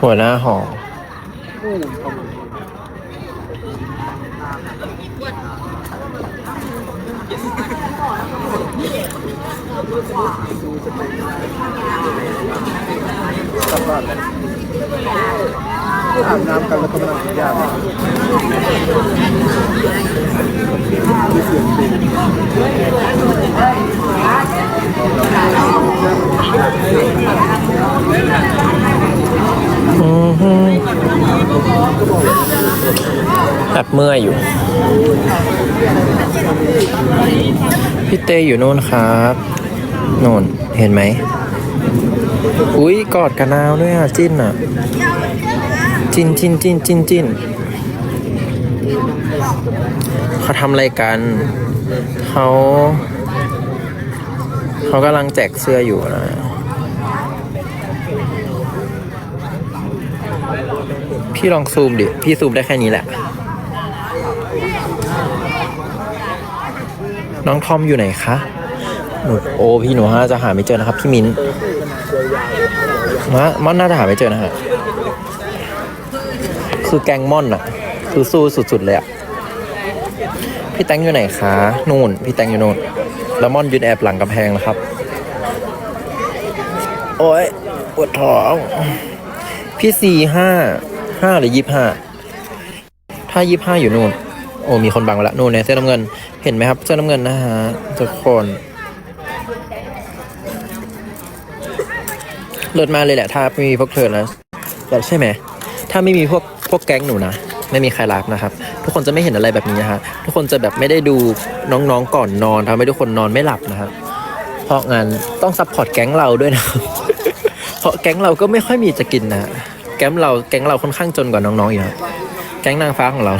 หัวหน้าหอ กลับบ้านอาบน้ำกันแล้วก็มานั่งกินยาเนี่ยมีเสียงเพลง อือฮึแบบ เมื่อยอยู่ พี่เตอยู่โน่นครับโน่นเห็นไหม อุ้ยกอดกันนาวด้วยอะ จิ้นอะ จิ้นจิ้นจิ้นจิ้นจิ้นเขาทำอะไรกัน เขาเขากำลังแจกเสื้ออยู่นะพี่ลองซูมดิ พี่ซูมได้แค่นี้แหละ น้องทอมอยู่ไหนคะหนูโอ้พี่หนูฮะจะหาไม่เจอนะครับ พี่มิ้นมะมอนน่าจะหาไม่เจอนะฮะคือแกงม่อนอะคือสู้สุดๆเลยอะพี่แตงอยู่ไหนคะนู่น พี่แตงอยู่นู่นแล้วม่อนยืนแอบหลังกำแพงนะครับ โอ้ยปวดท้องพี่สี่ห้าห้าหรือยี่ห้าถ้ายี่ห้าอยู่นู่น โอ้มีคนบังไว้ละนู่นเนี่ยเสื้อน้ำเงิน เห็นไหมครับ เสื้อน้ำเงินนะฮะทุกคนเลิศมากเลยแหละถ้าไม่มีพวกเธอนะแต่ใช่ไหมถ้าไม่มีพวกพวกแก๊งหนูนะไม่มีใครรักนะครับ ทุกคนจะไม่เห็นอะไรแบบนี้นะฮะทุกคนจะแบบไม่ได้ดูน้องๆก่อนนอนทำให้ทุกคนนอนไม่หลับนะครับเพราะงั้นต้องซัพพอร์ตแก๊งเราด้วยนะเพราะแก๊งเราก็ไม่ค่อยมีจะกินนะแก๊งเราแก๊งเราค่อนข้างจนกว่าน้องๆอีกนะแก๊งนางฟ้าของเรา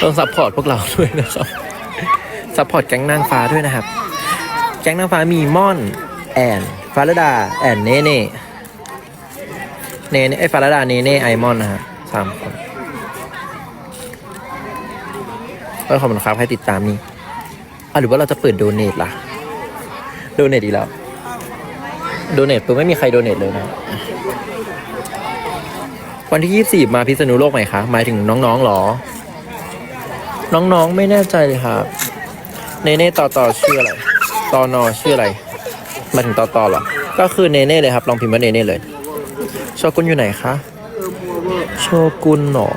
ต้องซัพพอร์ตพวกเราด้วยนะครับซัพพอร์ตแก๊งนางฟ้าด้วยนะครับ แก๊งนางฟ้ามีม่อนแอนฟาราดาแอนเนเน่เนเน่ไอฟาราดาเนเน่ไอมอนนะฮะสามคนก็ขอบคุณครับให้ติดตามนี่อะหรือว่าเราจะเปิดโดเนทล่ะโดเนทอีกแล้วโดเนทปุ๊บไม่มีใครโดเนทเลยนะวันที่ 24 มาพิษณุโลกไหมคะ หมายถึงน้องๆหรอ น้องๆไม่แน่ใจเลยครับเนเน่ต่อต่อชื่ออะไรตอนอชื่ออะไรมาถึงต่อต่อหรอก็คือเนเน่เลยครับ ลองพิมพ์ว่าเนเน่เลยโชกุนอยู่ไหนคะโชกุนหรอ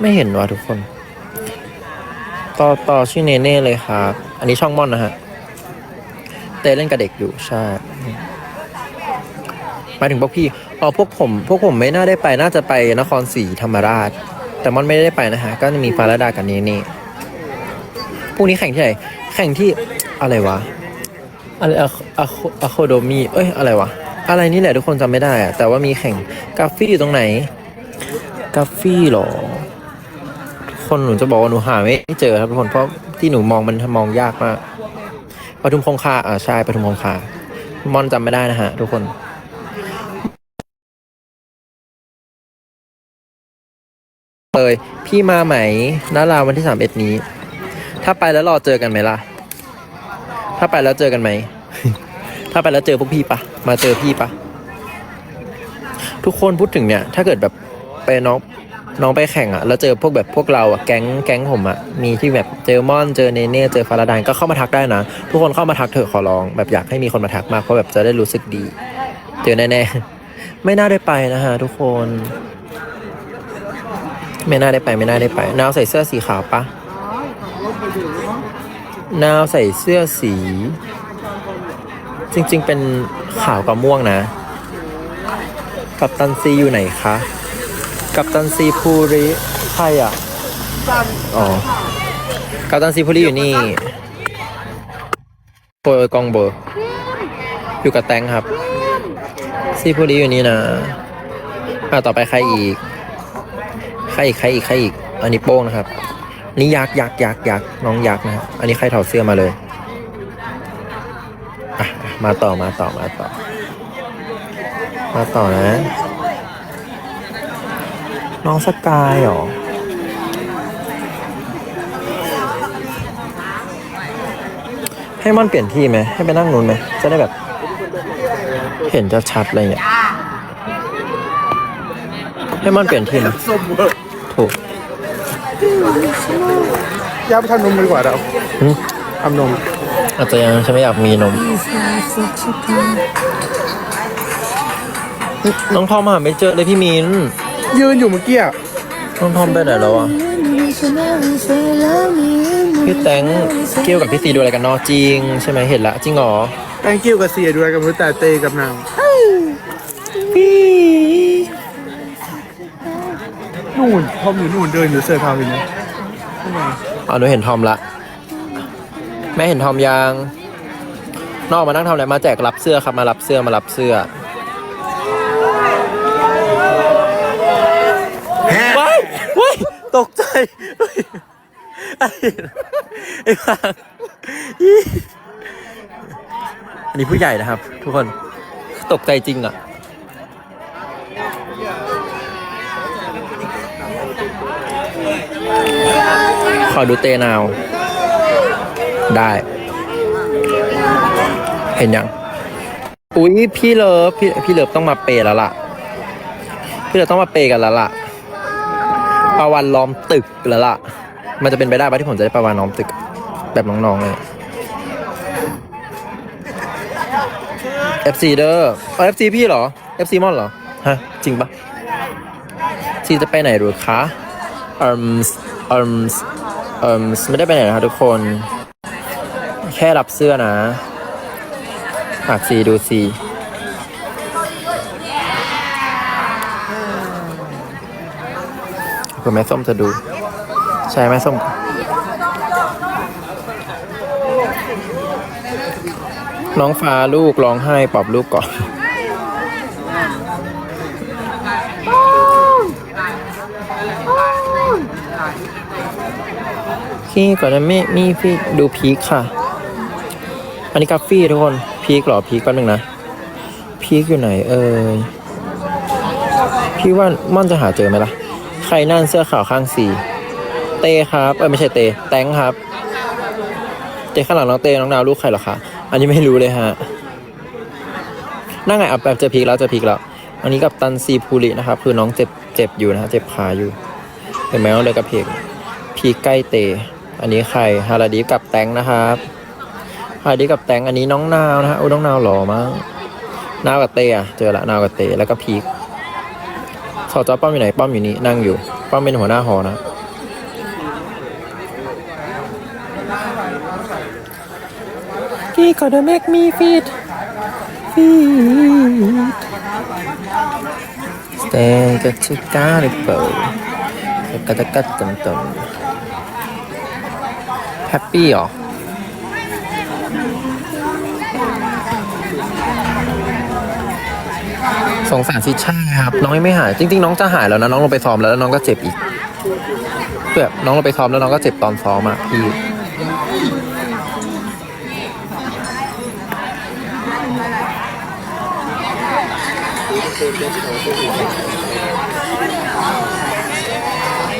ไม่เห็นว่ะทุกคน ต่อต่อชื่อเนเน่เลยครับ อันนี้ช่องม่อนนะฮะเต้เล่นกับเด็กอยู่ใช่หมายถึงพวกพี่อ๋อพวกผม พวกผมไม่น่าได้ไปน่าจะไปนครศรีธรรมราช แต่มันไม่ได้ไปนะฮะ ก็จะมีฟาราดากับเนเน่พรุ่งนี้แข่งที่ไหน แข่งที่อะไรวะ อะไรอะอะอะโคโดมีเอ้ย อะไรวะ อะไรนี่แหละทุกคนจำไม่ได้อะแต่ว่ามีแข่งกาฟี่อยู่ตรงไหน กาฟี่เหรอทุกคนหนูจะบอกว่าหนูหาไม่เจอครับทุกคน เพราะที่หนูมองมันมองยากมากปทุมคงคาอ่าใช่ปทุมคงคามอนจำไม่ได้นะฮะทุกคน เลยพี่มาไหมนาราวันที่สามเอ็ดนี้ ถ้าไปแล้วรอเจอกันไหมล่ะ ถ้าไปแล้วเจอกันไหม ถ้าไปแล้วเจอพวกพี่ปะ มาเจอพี่ปะ ทุกคนพูดถึงเนี่ย ถ้าเกิดแบบไปน้องน้องไปแข่งอะแล้วเจอพวกแบบพวกเราอะแก๊ง แก๊งผมอะมีที่แบบเจอมอน เจอเนเน่ เจอฟาราดานก็เข้ามาทักได้นะ ทุกคนเข้ามาทักเถอะขอร้อง แบบอยากให้มีคนมาทักมากเพราะแบบจะได้รู้สึกดี เจอแน่ๆ ไม่น่าได้ไปนะฮะทุกคน ไม่น่าได้ไปไม่น่าได้ไป นาวใส่เสื้อสีขาวปะนาวใส่เสื้อสี จริง ๆ เป็นขาวกับม่วงนะ กับตันซีอยู่ไหนคะ กับตันซีภูริใครอะอ๋อกับตันซีภูริอยู่นี่โปรยกองเบอร์อยู่กับแตงครับ ซีภูริอยู่นี่นะอะต่อไปใครอีก ใครอีกใครอีกใครอีก อันนี้โป้งนะครับ นี่ยักษ์ยักษ์ยักษ์ยักษ์น้องยักษ์นะครับอันนี้ใครถอดเสื้อมาเลยมาต่อมาต่อมาต่อ มาต่อนะ น้องสกายเหรอให้มันเปลี่ยนที่ไหมให้ไปนั่งนู้นไหมจะได้แบบ เห็นจะชัดอะไรเงี้ยให้มันเปลี่ยนทีมส้ม ถูกย่าไปทำนมดีกว่าเราหึทำนมอาจจะยังฉันไม่อยากมีนม น้องทอมหาไม่เจอเลยพี่มินยืนอยู่เมื่อกี้อะน้องทอมไปไหนแล้วอะ พี่แตงเกี่ยวกับพี่ซีดูอะไรกันเนอะจริง ใช่ไหมเห็นละจริงเหรอ แตงกิ้วกับเสียด้วยกับมือแต่เตกับนาง นู่นพอมอยู่นู่นเดินอยู่เสื้อผ้าไปเนี่ยอ๋อหนูเห็นทอมละ แม่เห็นทอมยัง นอกมานั่งทำอะไรมาแจกรับเสื้อครับมารับเสื้อมารับเสื้อว้ายว้ายตกใจเฮ้ยไอ้ไอ้ฟางอีอันนี้ผู้ใหญ่นะครับ ทุกคนตกใจจริงอะ ขอดูเตนาว ได้ เห็นยัง อุ้ยพี่เลิฟพี่พี่เลิฟต้องมาเปย์แล้วล่ะ พี่เลิฟต้องมาเปย์กันแล้วล่ะปาวันล้อมตึกแล้วล่ะ มันจะเป็นไปได้ปะที่ผมจะได้ปาวันล้อมตึก แบบน้องๆเลย FC เด้อเอา FC พี่เหรอ FC มอนเหรอ ฮะ จริงปะซีจะไปไหนหรือคะอืม อืมอืมไม่ได้ไปไหนนะครับทุกคน แค่รับเสื้อนะฝากซีดูซีเผื่อแม่ส้มจะดู ใช่แม่ส้มน้องฟ้าลูกร้องไห้ปอบลูกก่อน พี่ก่อนนะไม่มีพี่ดูพีคค่ะ อันนี้กาฟี่ทุกคนพีคหรอพีคแป๊บนึงนะพีคอยู่ไหนเอ่ยพี่ว่าม่อนจะหาเจอไหมล่ะ ใครนั่นเสื้อขาวข้างสีเต้ครับเออไม่ใช่เต้แตงครับ เต้ข้างหลังน้องเต้น้องนาวลูกใครหรอคะอันนี้ไม่รู้เลยฮะนั่งไงอะแบบเจอพีคแล้วเจอพีคแล้วอันนี้กับตันซีพูรินะครับ คือน้องเจ็บเจ็บอยู่นะฮะเจ็บขาอยู่ เห็นไหมว่าเลยกระเพก คใกล้เต อันนี้ใครฮาราดีกับแตงนะครับฮาราดีกับแตงอันนี้น้องนาวนะฮะโอ้น้องนาวหล่อมากนาวกับเตอะเจอละนาวกับเตแล้วก็พีคสอจอป้อมอยู่ไหนป้อมอยู่นี่นั่งอยู่ป้อมเป็นหัวหน้าหอนะพี่ก็ the make me fit fit stay ก็ชิก้าหรือเปล่ากระตะกัดต่ำต่ำ ปปี้เหรอสงสารซิช่าครับ น้องยังไม่หาย จริง ๆ น้องจะหายแล้วนะ น้องลงไปซ้อมแล้วแล้วน้องก็เจ็บอีกแบบน้องลงไปซ้อมแล้วน้องก็เจ็บตอนซ้อมอะพี่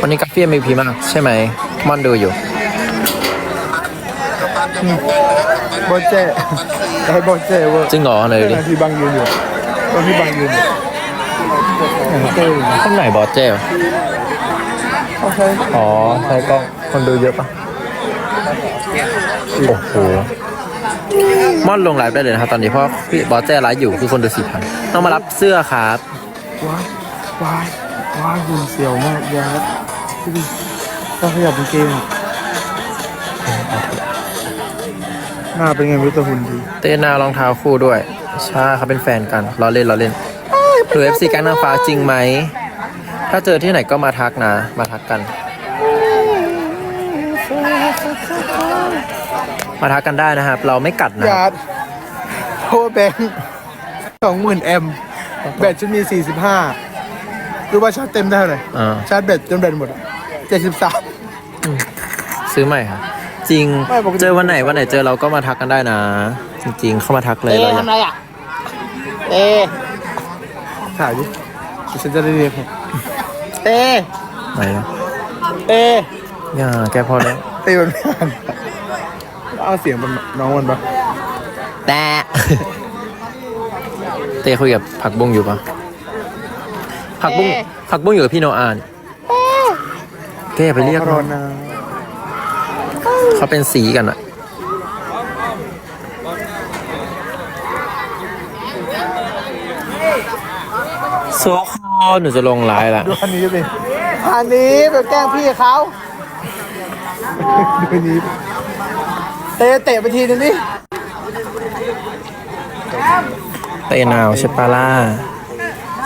วันนี้กาแฟมีพีมาก ใช่ไหมมอนดูอยู่ บอลเจ้ไอ้บอลเจ้เวอร์จริงเหรอไหนดูดิ ที่บางยืนอยู่ตอนที่บางยืนอยู่เต้คนไหนบอสเจ้โอเคอ๋อใช่กล้องคนดูเยอะปะโอ้โหม่อนลงไลฟ์ได้เลยนะครับ ตอนนี้เพราะพี่บอสเจ้ไลฟ์อยู่คือคนดูสี่พันต้องมารับเสื้อครับว้ายว้ายว้ายหุ่นเสียวมากยาดดูดิต้องขยับกางเกงอะ หน้าเป็นไงไม่รู้แต่หุ่นดีเต้นหน้ารองเท้าคู่ด้วย ใช่เขาเป็นแฟนกันเราเล่นเราเล่นดูเอฟซีแก๊งนางฟ้าจริงไหม ถ้าเจอที่ไหนก็มาทักนะ มาทักกัน มาทักกันได้นะครับ เราไม่กัดนะยาดโทรแบงค์สองหมื่นแอมแบตฉันมีสี่สิบห้ารู้ว่าชาร์จเต็มได้เท่าไหร่อ่าชาร์จแบตจนแบตหมดเจ็ดสิบสามซื้อใหม่ครับ จริง ไม่ปกติ เจอวันไหนวันไหนเจอเราก็มาทักกันได้นะ จริงๆ เข้ามาทักเลยเราอยากเต้ถ่ายดิเดี๋ยวฉันจะได้เรียกให้เต้ไหนนะเต้อย่าแกพอแล้วเต้มันไม่อ่านเอาเสียงเป็นน้องมันปะแต่เต้คุยกับผักบุ้งอยู่ปะผักผักบุ้งผักบุ้งอยู่กับพี่โนอานแกไปเรียกโรเขานะ เขาเป็นสีกันอะโซคอหนูจะลงไลน์ละดูอันนี้ดิอันนี้ไปแกล้งพี่เขาดูอันนี้ดิเตะเตะไปทีนึงนี่เตะหนาวใช่ปะล่ะ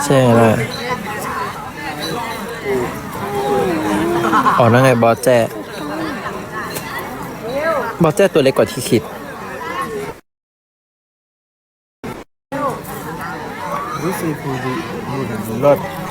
ใช่ไหมล่ะอ๋อนั่นไงบอสแจ้ บอสเจ้ตัวเล็กกว่าที่คิด รู้สึกดีดีเลิศ